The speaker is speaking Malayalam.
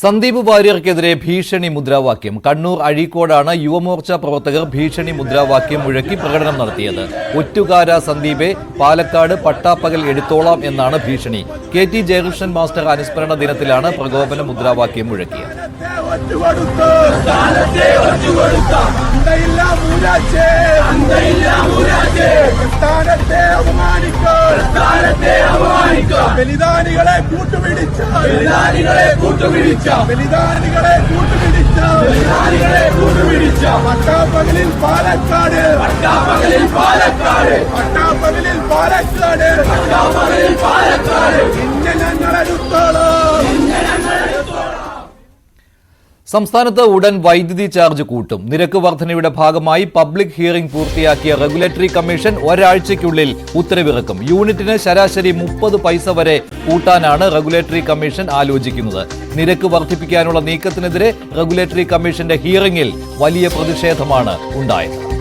സന്ദീപ് വാര്യർക്കെതിരെ ഭീഷണി മുദ്രാവാക്യം. കണ്ണൂർ അഴീക്കോടാണ് യുവമോർച്ച പ്രവർത്തകർ ഭീഷണി മുദ്രാവാക്യം മുഴക്കി പ്രകടനം നടത്തിയത്. ഒറ്റുകാര സന്ദീപെ പാലക്കാട് പട്ടാപ്പകൽ എടുത്തോളാം എന്നാണ് ഭീഷണി. കെ ടി ജയകൃഷ്ണൻ മാസ്റ്റർ അനുസ്മരണ ദിനത്തിലാണ് പ്രകോപന മുദ്രാവാക്യം മുഴക്കിയത്. ബലിദാനികളെ കൂട്ടുപിടിച്ച ബലിദാനികളെ കൂട്ടുപിടിച്ച ബലിദാനികളെ കൂട്ടുപിടിച്ച പട്ടാപ്പകലിൽ പാലക്കാട് പട്ടാപ്പകലിൽ പാലക്കാട് പട്ടാപ്പകലിൽ പാലക്കാട് പട്ടാപ്പകലിൽ പാലക്കാട് സംസ്ഥാനത്ത് ഉടൻ വൈദ്യുതി ചാർജ് കൂട്ടും. നിരക്ക് വർധനയുടെ ഭാഗമായി പബ്ലിക് ഹിയറിംഗ് പൂർത്തിയാക്കിയ റെഗുലേറ്ററി കമ്മീഷൻ ഒരാഴ്ചയ്ക്കുള്ളിൽ ഉത്തരവിറക്കും. യൂണിറ്റിന് ശരാശരി മുപ്പത് പൈസ വരെ കൂട്ടാനാണ് റെഗുലേറ്ററി കമ്മീഷൻ ആലോചിക്കുന്നത്. നിരക്ക് വർദ്ധിപ്പിക്കാനുള്ള നീക്കത്തിനെതിരെ റെഗുലേറ്ററി കമ്മീഷന്റെ ഹിയറിംഗിൽ വലിയ പ്രതിഷേധമാണ് ഉണ്ടായത്.